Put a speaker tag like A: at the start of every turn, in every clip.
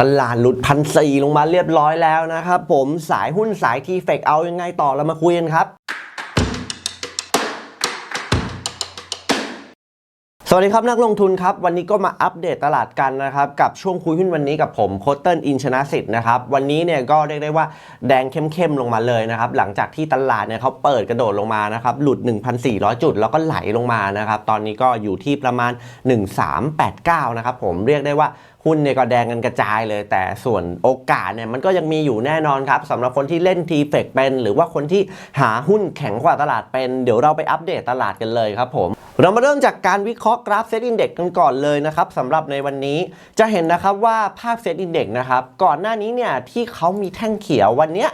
A: ตลาดหลุดพันสี่ลงมาเรียบร้อยแล้วนะครับผมสายหุ้นสายทีเฟกเอายังไงต่อเรามาคุยกันครับ สวัสดีครับนักลงทุนครับ วันนี้ก็มาอัปเดตตลาดกันนะครับกับช่วงคุยหุ้นวันนี้กับผมโคตเติ้ลอินชนะสิทธิ์นะครับวันนี้เนี่ยก็เรียกได้ว่าแดงเข้มๆลงมาเลยนะครับหลังจากที่ตลาดเนี่ยเขาเปิดกระโดดลงมานะครับหลุด 1,400 จุดแล้วก็ไหลลงมานะครับตอนนี้ก็อยู่ที่ประมาณ 1389 นะครับผมเรียกได้ว่าหุ้นเนี่ยก็แดงกันกระจายเลย แต่ส่วนโอกาสเนี่ยมันก็ยังมีอยู่แน่นอนครับสำหรับคนที่เล่นทีเฟกเป็น หรือว่าคนที่หาหุ้นแข็งกว่าตลาดเป็น เดี๋ยวเราไปอัปเดตตลาดกันเลยครับผม เรามาเริ่มจากการวิเคราะห์กราฟเซตอินเด็กกันก่อนเลยนะครับสำหรับในวันนี้จะเห็นนะครับว่าภาพเซตอินเด็กนะครับก่อนหน้านี้เนี่ยที่เขามีแท่งเขียววันเนี้ย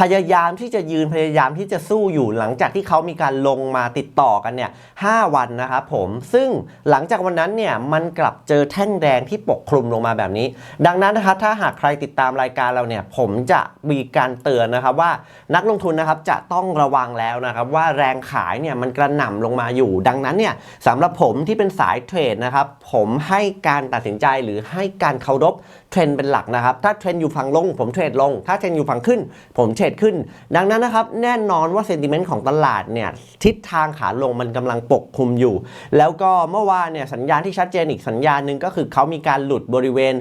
A: พยายามที่จะยืนพยายามที่จะสู้อยู่หลังจากที่เขามีการลงมาติดต่อกันเนี่ย5วันนะครับผมซึ่งหลังจากวันนั้นเนี่ยมันกลับเจอแท่งแดงที่ปกคลุมลงมาแบบนี้ ดังนั้นนะครับถ้าหากใครติดตามรายการเราเนี่ยผมจะมีการเตือนนะครับว่านักลงทุนนะครับจะต้องระวังแล้วนะครับว่าแรงขายเนี่ยมันกระหน่ำลงมาอยู่ ดังนั้นเนี่ยสำหรับผมที่เป็นสายเทรดนะครับผมให้การตัดสินใจหรือให้การเคารพเทรนด์เป็นหลักนะครับถ้าเทรนด์อยู่ฝั่งลง ผมเทรดลง ถ้าเทรนด์อยู่ฝั่งขึ้น ผมเทรดขึ้น ดังนั้นนะครับแน่นอนว่าเซนติเมนต์ของตลาดเนี่ยทิศทางขาลงมันกำลังปกคลุมอยู่ แล้วก็เมื่อวานเนี่ยสัญญาณที่ชัดเจนอีกสัญญาณหนึ่งก็คือเขามีการหลุดบริเวณ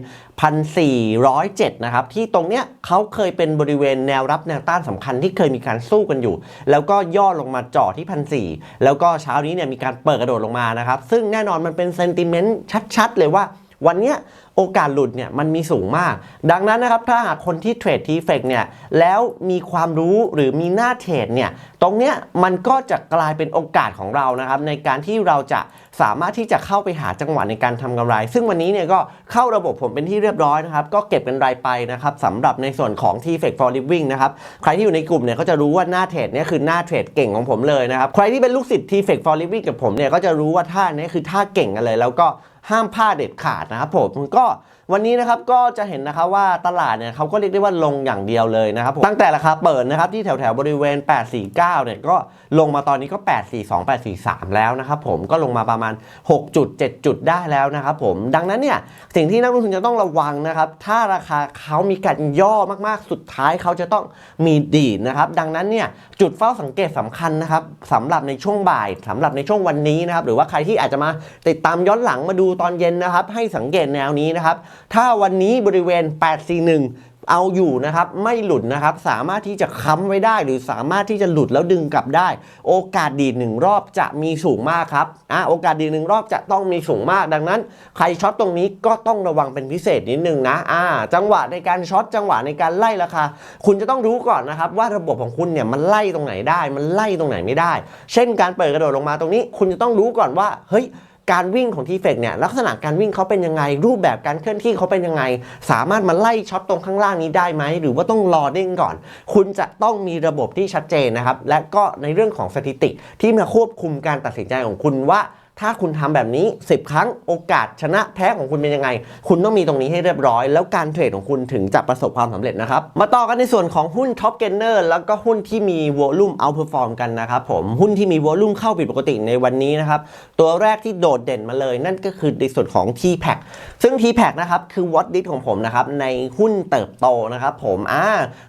A: 1,407 นะครับ ที่ตรงเนี้ยเขาเคยเป็นบริเวณแนวรับแนวต้านสำคัญที่เคยมีการสู้กันอยู่ แล้วก็ย่อลงมาจ่อที่ 1,400 แล้วก็เช้านี้เนี่ยมีการเปิดกระโดดลงมานะครับ ซึ่งแน่นอนมันเป็นเซนติเมนต์ชัดๆ เลยว่า วันนี้โอกาสหลุดเนี่ยมันมีสูงมาก ดังนั้นนะครับถ้าหากคนที่เทรดทีเฟกเนี่ยแล้วมีความรู้หรือมีหน้าเทรดเนี่ยตรงเนี้ยมันก็จะกลายเป็นโอกาสของเรานะครับในการที่เราจะสามารถที่จะเข้าไปหาจังหวะในการทำกำไร ซึ่งวันนี้เนี่ยก็เข้าระบบผมเป็นที่เรียบร้อยนะครับก็เก็บเป็นรายไปนะครับสำหรับในส่วนของ t f e c for Living นะครับใครที่อยู่ในกลุ่มเนี่ยก็จะรู้ว่าหน้าเทรดเนี่ยคือหน้าเทรดเก่งของผมเลยนะครับใครที่เป็นลูกศิษย์ t f e c for Living กับผมเนี่ยก็จะรู้ว่าท่าเนี้คือท่าเก่งกันเลยแล้วก็ ห้ามพลาดเด็ดขาดนะครับผมก็ วันนี้นะครับก็จะเห็นนะครับว่าตลาดเนี่ยเขาก็เรียกได้ว่าลงอย่างเดียวเลยนะครับผมตั้งแต่ราคาเปิดนะครับที่แถวแถวบริเวณ 849 เนี่ยก็ลงมาตอนนี้ก็ 842 843 แล้วนะครับผมก็ลงมาประมาณ 6 จุด 7 จุดได้แล้วนะครับผมดังนั้นเนี่ยสิ่งที่นักลงทุนจะต้องระวังนะครับถ้าราคาเขามีการย่อมากๆ สุดท้ายเขาจะต้องมีดีดนะครับดังนั้นเนี่ยจุดเฝ้าสังเกตสำคัญนะครับสำหรับในช่วงบ่ายสำหรับในช่วงวันนี้นะครับหรือว่าใครที่อาจจะมาติดตามย้อนหลังมาดูตอนเย็นนะครับให้สังเกตแนวนี้นะครับถ้าวันนี้บริเวณ 841เอาอยู่นะครับไม่หลุดนะครับสามารถที่จะค้ำไว้ได้ หรือสามารถที่จะหลุดแล้วดึงกลับได้ โอกาสดีดหนึ่งรอบจะมีสูงมากครับอะโอกาสดีดหนึ่งรอบจะต้องมีสูงมากดังนั้น ใครช็อตตรงนี้ก็ต้องระวังเป็นพิเศษนิดนึงนะอ่าจังหวะในการช็อตจังหวะในการไล่ราคาคุณจะต้องรู้ก่อนนะครับว่าระบบของคุณเนี่ยมันไล่ตรงไหนได้ มันไล่ตรงไหนไม่ได้ เช่นการเปิดกระโดดลงมาตรงนี้ คุณจะต้องรู้ก่อนว่าเฮ้ย การวิ่งของทีเฟกเนี่ยลักษณะการวิ่งเขาเป็นยังไง รูปแบบการเคลื่อนที่เขาเป็นยังไง สามารถมาไล่ช็อตตรงข้างล่างนี้ได้ไหม หรือว่าต้องรอเด้งก่อน คุณจะต้องมีระบบที่ชัดเจนนะครับ และก็ในเรื่องของสถิติที่มาควบคุมการตัดสินใจของคุณว่า ถ้าคุณทำแบบนี้ 10 ครั้งโอกาสชนะแพ้ของคุณเป็นยังไง คุณต้องมีตรงนี้ให้เรียบร้อย แล้วการเทรดของคุณถึงจะประสบความสำเร็จนะครับ มาต่อกันในส่วนของหุ้นท็อปเกนเนอร์แล้วก็หุ้นที่มีวอลุ่มเอาเพอร์ฟอร์มกันนะครับผมหุ้นที่มีวอลุ่มเข้าผิดปกติในวันนี้นะครับ ตัวแรกที่โดดเด่นมาเลย นั่นก็คือในส่วนของ t p a c ซึ่ง t p a c นะครับคือวอตดิของผมนะครับในหุ้นเติบโตนะครับผมอ่า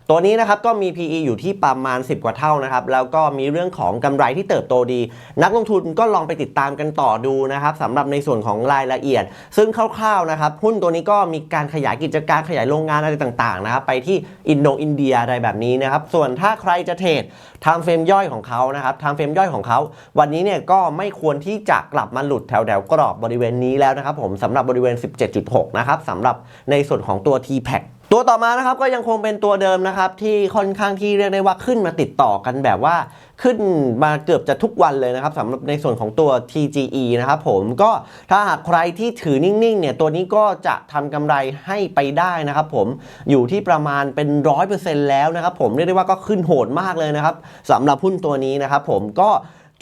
A: ตัวนี้นะครับก็มี PE อยู่ที่ประมาณ 10 กว่าเท่านะครับแล้วก็มีเรื่องของกำไรที่เติบโตดี นักลงทุนก็ลองไปติดตามกันต่อดูนะครับสำหรับในส่วนของรายละเอียด ซึ่งคร่าวๆนะครับหุ้นตัวนี้ก็มีการขยายกิจการขยายโรงงานอะไรต่างๆนะครับไปที่อินโดอินเดียอะไรแบบนี้นะครับส่วนถ้าใครจะเทรดไทม์เฟรมย่อยของเขานะครับไทม์เฟรมย่อยของเขาวันนี้เนี่ยก็ไม่ควรที่จะกลับมาหลุดแถวๆกรอบบริเวณนี้แล้วนะครับผมสำหรับบริเวณ 17.6 นะครับสำหรับในส่วนของตัว t p a c ตัวต่อมานะครับก็ยังคงเป็นตัวเดิมนะครับที่ค่อนข้างที่เรียกได้ว่าขึ้นมาติดต่อกันแบบว่าขึ้นมาเกือบจะทุกวันเลยนะครับสำหรับในส่วนของตัว TGE นะครับผมก็ถ้าหากใครที่ถือนิ่งๆเนี่ยตัวนี้ก็จะทำกำไรให้ไปได้นะครับผมอยู่ที่ประมาณเป็นร้อยเปอร์เซ็นต์แล้วนะครับผมเรียกได้ว่าก็ขึ้นโหดมากเลยนะครับสำหรับหุ้นตัวนี้นะครับผมก็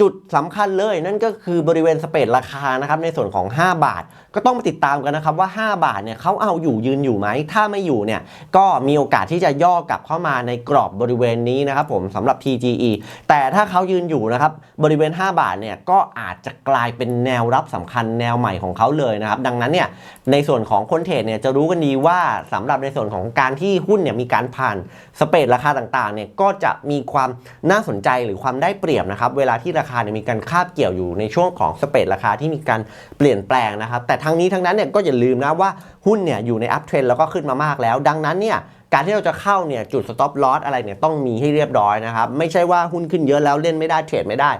A: จุดสำคัญเลยนั่นก็คือบริเวณสเปดราคานะครับในส่วนของ 5 บาท ก็ต้องมาติดตามกันนะครับว่า 5 บาทเนี่ยเขาเอาอยู่ยืนอยู่ไหม ถ้าไม่อยู่เนี่ยก็มีโอกาสที่จะย่อกลับเข้ามาในกรอบบริเวณนี้นะครับผมสำหรับ TGE แต่ถ้าเขายืนอยู่นะครับบริเวณ 5 บาทเนี่ยก็อาจจะกลายเป็นแนวรับสำคัญแนวใหม่ของเขาเลยนะครับดังนั้นเนี่ยในส่วนของคนเทรดเนี่ยจะรู้กันดีว่าสำหรับในส่วนของการที่หุ้นเนี่ยมีการผ่านสเปดราคาต่างๆเนี่ยก็จะมีความน่าสนใจหรือความได้เปรียบนะครับเวลาที่ราคาเนี่ยมีการคาบเกี่ยวอยู่ในช่วงของสเปดราคาที่มีการเปลี่ยนแปลงนะครับ แต่ทั้งนี้ทั้งนั้นเนี่ยก็อย่าลืมนะว่าหุ้นเนี่ยอยู่ในอัพเทรนแล้วก็ขึ้นมามากแล้ว ดังนั้นเนี่ยการที่เราจะเข้าเนี่ยจุด stop loss อะไรเนี่ยต้องมีให้เรียบร้อยนะครับไม่ใช่ว่าหุ้นขึ้นเยอะแล้วเล่นไม่ได้เทรดไม่ได้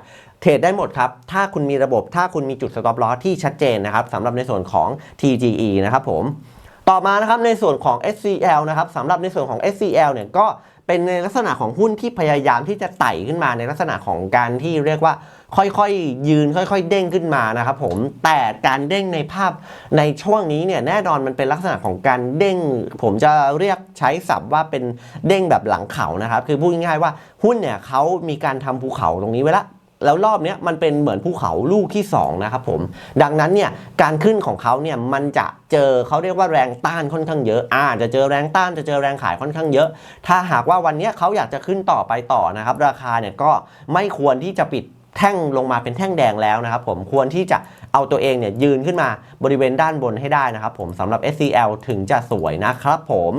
A: เทรดได้หมดครับ ถ้าคุณมีระบบ ถ้าคุณมีจุด stop loss ที่ชัดเจนนะครับสำหรับในส่วนของ TGE นะครับผม ต่อมานะครับในส่วนของ SCL นะครับสำหรับในส่วนของ SCL เนี่ยก็ เป็นในลักษณะของหุ้นที่พยายามที่จะไต่ขึ้นมาในลักษณะของการที่เรียกว่าค่อยๆ ยืนค่อย ๆ เด้งขึ้นมานะครับผมแต่การเด้งในภาพในช่วงนี้เนี่ยแน่นอนมันเป็นลักษณะของการเด้ง ผมจะเรียกใช้ศัพท์ว่าเป็นเด้งแบบหลังเขานะครับคือพูดง่ายๆว่าหุ้นเนี่ยเขามีการทำภูเขาตรงนี้ไว้ละ แล้วรอบนี้มันเป็นเหมือนภูเขาลูกที่ 2 นะครับผม ดังนั้นเนี่ยการขึ้นของเขาเนี่ยมันจะเจอเขาเรียกว่าแรงต้านค่อนข้างเยอะอ่าจะเจอแรงต้านจะเจอแรงขายค่อนข้างเยอะ ถ้าหากว่าวันนี้เขาอยากจะขึ้นต่อไปต่อนะครับ ราคาเนี่ยก็ไม่ควรที่จะปิดแท่งลงมาเป็นแท่งแดงแล้วนะครับผมควรที่จะเอาตัวเองเนี่ยยืนขึ้นมาบริเวณด้านบนให้ได้นะครับผมสำหรับ SCL ถึงจะสวยนะครับผม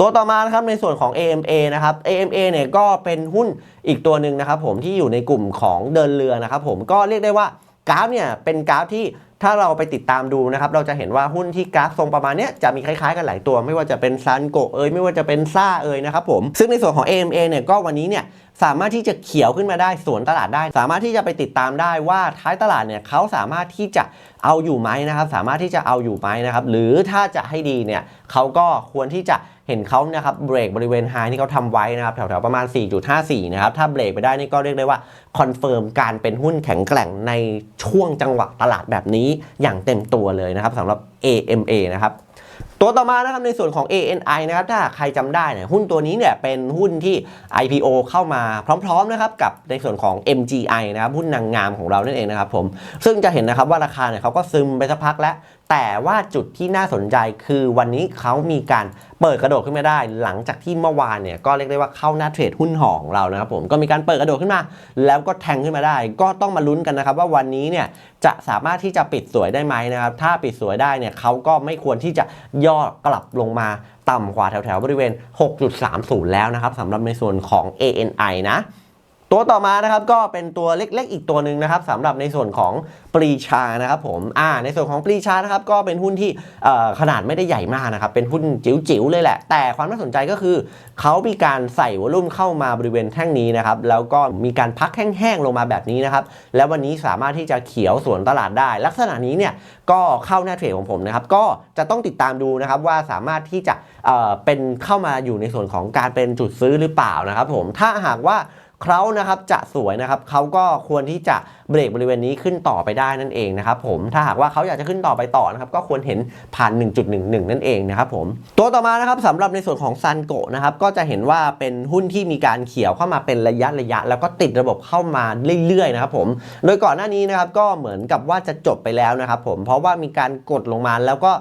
A: ตัวต่อมานะครับในส่วนของ AMA นะครับ AMA เนี่ยก็เป็นหุ้นอีกตัวหนึ่งนะครับผมที่อยู่ในกลุ่มของเดินเรือนะครับผมก็เรียกได้ว่ากราฟเนี่ยเป็นกราฟที่ถ้าเราไปติดตามดูนะครับเราจะเห็นว่าหุ้นที่กราฟทรงประมาณนี้จะมีคล้ายๆกันหลายตัว ไม่ว่าจะเป็นซันโกเอยไม่ว่าจะเป็นซ่าเอยนะครับผมซึ่งในส่วนของ AMA เนี่ยก็วันนี้เนี่ยสามารถที่จะเขียวขึ้นมาได้สวนตลาดได้ สามารถที่จะไปติดตามได้ว่าท้ายตลาดเนี่ยเขาสามารถที่จะเอาอยู่ไหมนะครับ สามารถที่จะเอาอยู่ไหมนะครับ หรือถ้าจะให้ดีเนี่ยเขาก็ควรที่จะเห็นเขานะครับเบรกบริเวณไฮที่เขาทำไว้นะครับแถวๆประมาณ 4.54 นะครับ ถ้าเบรกไปได้นี่ก็เรียกได้ว่าคอนเฟิร์มการเป็นหุ้นแข็งแกร่งในช่วงจังหวะตลาดแบบนี้อย่างเต็มตัวเลยนะครับสำหรับ AMA นะครับ ตัวต่อมานะครับในส่วนของ ANI นะครับถ้าใครจำได้เนี่ยหุ้นตัวนี้เนี่ยเป็นหุ้นที่ IPO เข้ามาพร้อมๆนะครับกับในส่วนของ MGI นะครับหุ้นนางงามของเรานั่นเองนะครับผมซึ่งจะเห็นนะครับว่าราคาเนี่ยเขาก็ซึมไปสักพักแล้ว แต่ว่าจุดที่น่าสนใจคือวันนี้เขามีการเปิดกระโดดขึ้นมาได้ หลังจากที่เมื่อวานเนี่ยก็เรียกได้ว่าเข้าหน้าเทรดหุ้นห่อของเรานะครับผมก็มีการเปิดกระโดดขึ้นมา แล้วก็แทงขึ้นมาได้ ก็ต้องมาลุ้นกันนะครับว่าวันนี้เนี่ยจะสามารถที่จะปิดสวยได้ไหมนะครับถ้าปิดสวยได้เนี่ยเขาก็ไม่ควรที่จะย่อกลับลงมาต่ำกว่าแถวๆบริเวณ 6.30 แล้วนะครับสำหรับในส่วนของ ANI นะ ตัวต่อมานะครับก็เป็นตัวเล็กๆ อีกตัวหนึ่งนะครับสำหรับในส่วนของปรีชานะครับผมอ่าในส่วนของปรีชานะครับก็เป็นหุ้นที่ขนาดไม่ได้ใหญ่มากนะครับเป็นหุ้นจิ๋วๆเลยแหละ แต่ความน่าสนใจก็คือเขามีการใส่วอลุ่มเข้ามาบริเวณแท่งนี้นะครับแล้วก็มีการพักแห้งๆลงมาแบบนี้นะครับแล้ววันนี้สามารถที่จะเขียวสวนตลาดได้ ลักษณะนี้เนี่ยก็เข้าหน้าเทรดของผมนะครับก็จะต้องติดตามดูนะครับว่าสามารถที่จะเอ่อเป็นเข้ามาอยู่ในส่วนของการเป็นจุดซื้อหรือเปล่านะครับผมถ้าหากว่า เขานะครับจะสวยนะครับเขาก็ควรที่จะเบรกบริเวณนี้ขึ้นต่อไปได้นั่นเองนะครับผมถ้าหากว่าเขาอยากจะขึ้นต่อไปต่อนะครับก็ควรเห็นผ่าน 1.11 นั่นเองนะครับผมตัวต่อมานะครับสำหรับในส่วนของซันโกนะครับก็จะเห็นว่าเป็นหุ้นที่มีการเขียวเข้ามาเป็นระยะระยะ แล้วก็ติดระบบเข้ามาเรื่อยๆนะครับผมโดยก่อนหน้านี้นะครับก็เหมือนกับว่าจะจบไปแล้วนะครับผมเพราะว่ามีการกดลงมาแล้วก็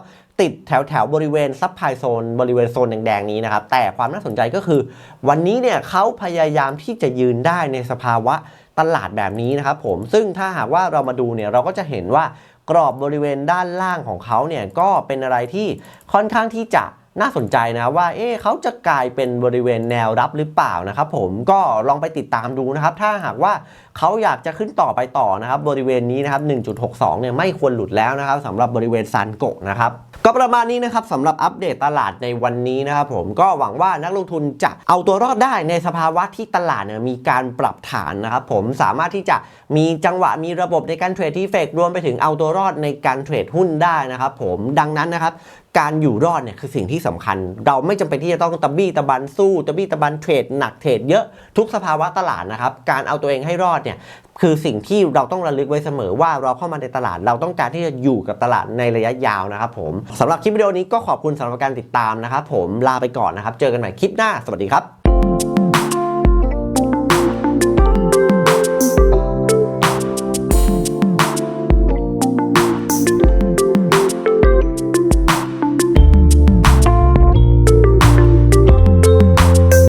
A: ติดแถวแถวๆบริเวณซับไพโซนบริเวณโซนแดงๆนี้นะครับ แต่ความน่าสนใจก็คือ วันนี้เนี่ยเขาพยายามที่จะยืนได้ในสภาวะตลาดแบบนี้นะครับผมซึ่งถ้าหากว่าเรามาดูเนี่ยเราก็จะเห็นว่ากรอบบริเวณด้านล่างของเขาเนี่ยก็เป็นอะไรที่ค่อนข้างที่จะน่าสนใจนะว่า เอ๊เขาจะกลายเป็นบริเวณแนวรับหรือเปล่านะครับผมก็ลองไปติดตามดูนะครับ ถ้าหากว่าเขาอยากจะขึ้นต่อไปต่อนะครับ บริเวณนี้นะครับ 1.62 เนี่ยไม่ควรหลุดแล้วนะครับสำหรับบริเวณซันโกะนะครับ ก็ประมาณนี้นะครับสำหรับอัปเดตตลาดในวันนี้นะครับผมก็หวังว่านักลงทุนจะเอาตัวรอดได้ในสภาวะที่ตลาดเนี่ยมีการปรับฐานนะครับผมสามารถที่จะมีจังหวะมีระบบในการเทรดที่เฟกรวมไปถึงเอาตัวรอดในการเทรดหุ้นได้นะครับผมดังนั้นนะครับการอยู่รอดเนี่ยคือสิ่งที่สำคัญ เราไม่จำเป็นที่จะต้องตะบี้ตะบันสู้ตะบี้ตะบันเทรดหนักเทรดเยอะทุกสภาวะตลาดนะครับการเอาตัวเองให้รอดเนี่ยคือสิ่งที่เราต้องระลึกไว้เสมอว่าเราเข้ามาในตลาดเราต้องการที่จะอยู่กับตลาดในระยะยาวนะครับผมสำหรับคลิปวิดีโอนี้ก็ขอบคุณสำหรับการติดตามนะครับผมลาไปก่อนนะครับ เจอกันใหม่คลิปหน้าสวัสดีครับ